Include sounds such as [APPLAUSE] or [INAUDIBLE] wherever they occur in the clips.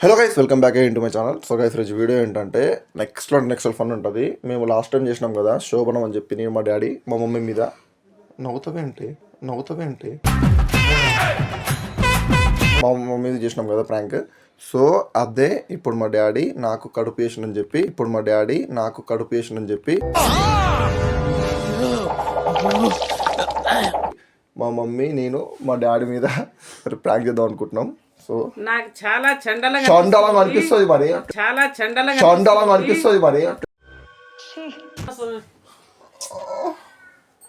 Hello guys welcome back into my channel so guys రోజు video ఏంటంటే next next fun ఉంటుంది. మేము last time చేసినాం కదా శోభనం అని చెప్పి నేను మా డాడీ మా మమ్మీ మీద. నవ్వుతావేంటి? నవ్వుతావేంటి? మా మమ్మీ మీద చేసినాం కదా ప్రాంక్ సో అదే ఇప్పుడు మా డాడీ నాకు కడుపు వేసిందని చెప్పి ఇప్పుడు మా డాడీ నాకు కడుపు వేసిందని చెప్పి. మా మమ్మీ నేను మా డాడీ మీద [LAUGHS] ప్రాంక్ చేద్దాం అనుకుంటున్నాం. సో నాకు చాలా చండలంగా చండాలంగా అనిపిస్తుంది మరి. చాలా చండలంగా చండాలంగా అనిపిస్తుంది. మరి. అసలు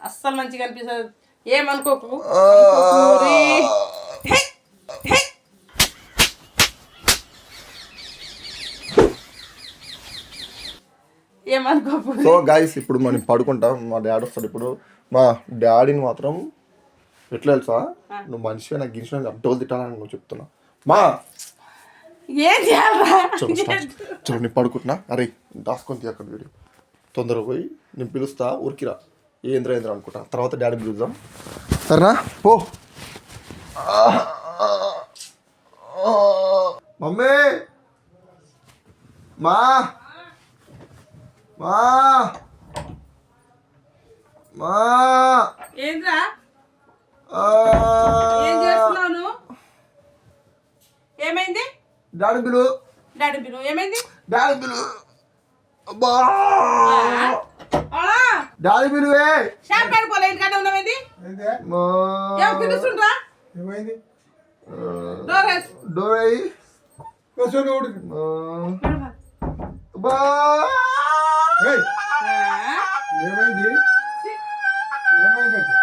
అస్సలు మంచిగా అనిపిస్తుంది. ఏమనుకోకు? ఏమనుకోకు? సో గాయస్ ఇప్పుడు మనం పడుకుంటాం. మా డాడీ వస్తాడు ఇప్పుడు. మా డాడీని మాత్రం ఎట్లా తెలుసా? నువ్వు మనిషిగా నాకు గిరిచిన అడ్డోలు తిట్టాలని నువ్వు చెప్తున్నా మా. ఏం చేయాలరా చలో నేను పడుకుంటున్నా. అరే దాసుకొని అక్కడ వీడియో. తొందరగా పోయి నేను పిలుస్తా ఊరికిరా. ఏంద్ర ఏంద్ర అనుకుంటా. తర్వాత డాడీ పిలుద్దాం. సరేనా? పో. మమ్మీ! మా. మా. మా. ఏంద్రా? ఆ. ఏం చేస్తున్నావు నువ్వు? ఏమైంది డాడీ పిలు డాడీ బిరు ఏమైంది డాడీ పిలు అబ్బా పిలువే షాప్ కాడిపోలే ఇంటికాడ ఉన్నావేంది మా. ఏం పిలుస్తుండ్రా ఏమైంది? డోర్ వేసు. డోర్ కూర్చొని ఊడు. అబ్బా. ఏయ్, ఆ, ఏమైంది? ఏమైంది అంటే?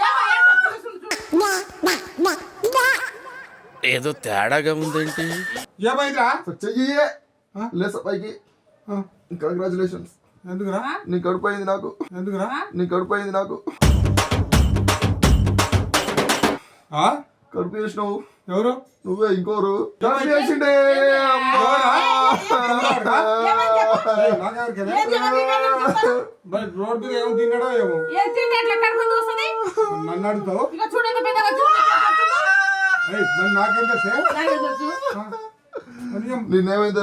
ఏమో, ఏమో, పిలుస్తుండు చూడు. ఏదో తేడాగా ఉందేంటి? ఏమైందిరా చెయ్యి. లేస పైకి. కంగ్రాచులేషన్స్ ఎందుకురా? నీ కడుపు అయింది నాకు. ఎందుకురా? నీ కడుపు అయింది నాకు. ఆ? కడుపు చేసినావు. ఎవరు? నువ్వే ఇంకోరు. కడుపు చేసిండే. రోడ్డు మీద ఏమో తిన్నాడో ఏమో. నన్ను అడుగుతావు? నాకేం తెలుసే? తెలుసు. నేనేమైంది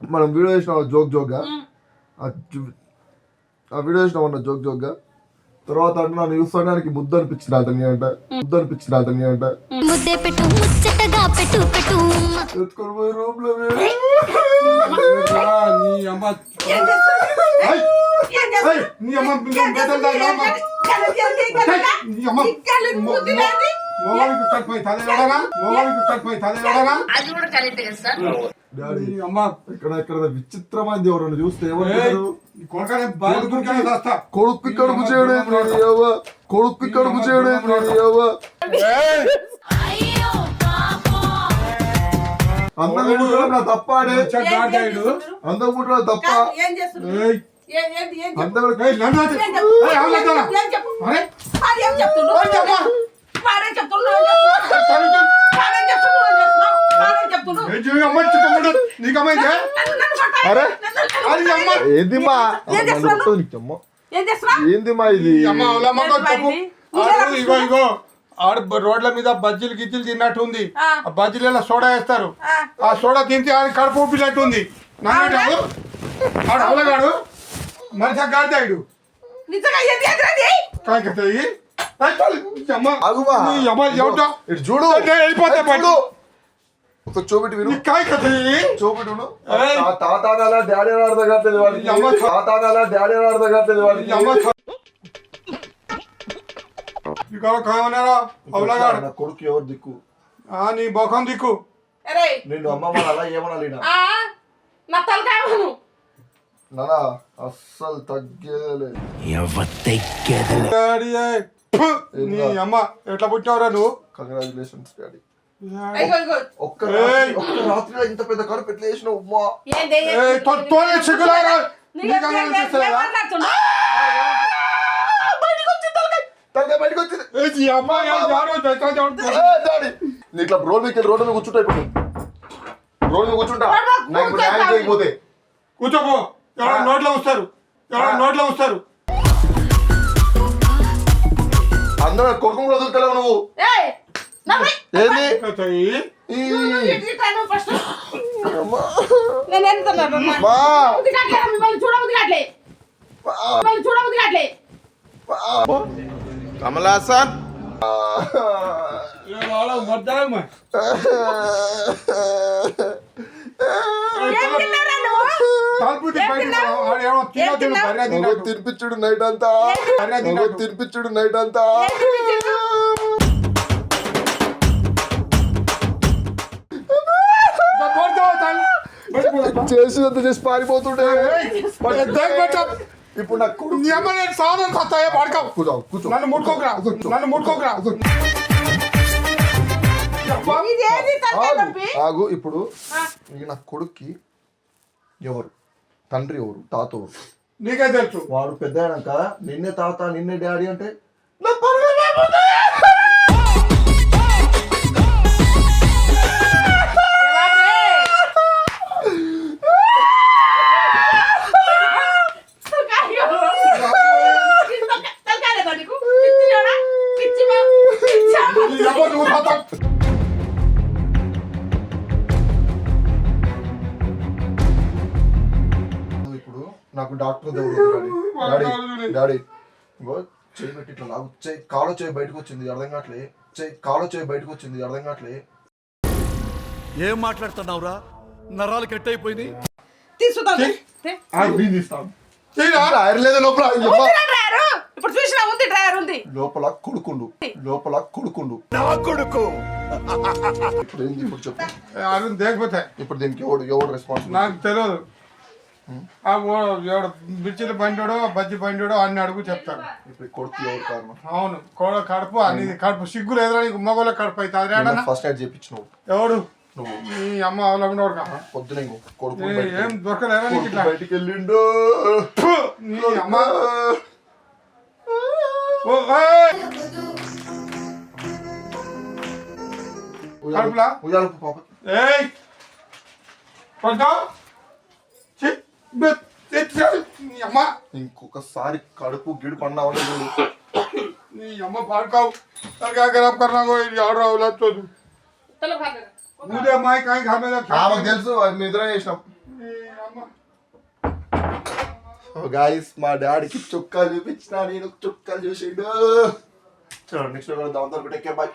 మనం వీడియో చేసినాం జోక్ జోక్గా. ఆ వీడియో చేసినాం అన్న జోక్ జోక్గా. తర్వాత అంటే నన్ను చూస్తాడానికి ముద్ద అనిపించింది అతని అంట. ముద్ద అనిపించింది అతని అంట. ముద్దే పెట్టు ముచ్చటగా పెట్టు పెట్టు. ఎత్తుకొని పోయి రూమ్లో నీ అమ్మ? చేస్తున్నావు? ఏయ్, నీ అమ్మ ఏం బిడ్డను చేస్తున్నావు? బెదరు ఏం దాకా చేస్తున్నావు? ఏం చేస్తున్నావు? నీ అమ్మ ఇక్కలు ముద్దులేంది? మొగలికి కట్టిపోయి తదేవడనా మొగలికి కట్టిపోయి తదేవడనా డాడీ అమ్మ ఇక్కడ ఇక్కడ విచిత్రమైనది ఎవరైనా చూస్తే ఈ కొడకనే బాగా దొరికానే చేస్తా కొడుకు కడుపు చేయడం నేను ఎవ కొడుకు కడుపు చేయడం నేను ఎవ అందరూ పుట్టడం నా తప్ప అడే వచ్చా ఏం- ఏం గాడాయుడు. చేస్తున్నారు? అందరూ పుట్టడం తప్ప కాదు, ఏం చేస్తున్నారు? ఏయ్, ఏం- ఏం- ఏం చెప్పు? అందరూ. ఏం చెప్పు? అరే. ఏంది మా? ఏంది మా ఇది? ఇగో ఇగో ఆడు రోడ్ల మీద బజ్జీలు గిజ్జీలు తిన్నట్టు ఉంది. ఆ. బజ్జీలలో సోడా వేస్తారు. ఆ. సోడా తింటే ఆడు కడుపు ఊపినట్టు ఉంది. నమ్మేటాడు ఆడు అవలగాడు మనిషి గాడిదాయుడు నిజంగా చూడు. ఒక చూపెట్టి విను. చూపెట్టి విను తాతానాల డాడీ ఈ అమ్మ చ- తాతానాల డాడీ అవలగాడు నా కొడుకు ఎవరు దిక్కు? నీ ముఖం దిక్కు. నిన్ను అమ్మమ్మ అలా ఏమనాలి. నానా అస్సలు తగ్గేలే డాడీ ఏయ్. ఫు! నీ అమ్మ ఎట్లా పుట్టినవరా నువ్వు? Congratulations daddy. ఒక్క రాత్రి ఒక్క రాత్రిలో ఇంత పెద్ద కడుపు ఎట్లా ఉమ్మా? తోనే నీకు బయటకు వచ్చింది. ఇట్లా రోడ్ మీద రోడ్డు మీద కూర్చుంటా ఇప్పుడు. రోడ్డు మీద కూర్చుంటా. నాకు న్యాయం చేయకపోతే. కూర్చోపో. ఎవరో నోట్లో వస్తారు. ఎవరో నోట్లో వస్తారు. అందరూ కొడుకు కూడా వదులుతలేవు నువ్వు ఏయ్, నవ్వి. ఏంది చెయ్యి ఇటు ఇటు ఫస్ట్ నేను వెళ్తున్నాను మా బుద్ధి కాట్లే మిమ్మల్ని చూడబుద్ధి కాట్లే మిమ్మల్ని చూడబుద్ధి కాట్లే కమలాసన్ మర్దామా తినిపించుడు నైట్ అంతా. తినిపించుడు నైట్ అంతా. చేసినంత చేసి పారిపోతుంటే? ఇప్పుడు నాకు సాధన సత్తాయే పడకావు కూర్చో కూర్చో. నన్ను ముట్టుకోకరా నన్ను ముట్టుకోకరా ఆగు, ఇప్పుడు నా కొడుక్కి ఎవరు? తండ్రి ఎవరు? తాత ఎవరు? నీకే తెలుసు. వాడు పెద్ద అయినాక నిన్నే తాత నిన్నే డాడీ అంటే నాకు డాక్టర్ దేవుడు డాడీ చేయి పెట్టి ఇట్లా లాగు. చేయి కాలో చేయి బయటకు వచ్చింది అర్థం కావట్లే. చేయి కాలో చేయి బయటకు వచ్చింది అర్థం కావట్లే. ఏం మాట్లాడుతున్నావురా? నరాలు కట్ నా డ్రాయరు. ఇప్పుడు చూసినా ఉంది డ్రాయర్ ఉంది. లోపల కొడుకుండు. లోపల కొడుకుండు. కొడుకు. ఇప్పుడు ఏంది ఇప్పుడు చెప్పు. అరుణ్ దేకపోతే. ఇప్పుడు దీనికి ఎవడు ఎవడు రెస్పాన్స్ నాకు తెలియదు ఆ బిర్చిల బండిడో బజ్జి బండిడో అన్ని అడుగు చెప్తాను ఇప్పుడు కొడుకు ఎవరు కారణం అవును కోడ కడుపు అని కడుపు సిగ్గులు ఎదురా నీకు మగోళ్ళ కడుపు అవుతుంది అదేనా ఫస్ట్ నైట్ చేపించినావు ఎవడు? నువ్వు. నీ అమ్మ అవలంబడోడు కా పొద్దున కొడుకు ఏ, దొరకలేదా నీకు ఇట్లా? బయటికి వెళ్ళిండు! నీ అమ్మ! కడుపులా? ఉయ్యాల పాప. ఏయ్! నీ అమ్మా. ఇంకొకసారి కడుపు గిడు పడినావు నీ అమ్మ పాడుకావు. సరిగా ఖరాబ్ కరణాగో ఇది ఎవరు రావులేదు అమ్మాయి కాయ కామేదా ఆమెకు తెలుసు మేము ఇద్దరం చేసినాం. మా డాడీకి చుక్కలు చూపించిన నేను చుక్కలు చూసిండు. చూడండి నెక్స్ట్ దాంతో పెట్టే బాయ్.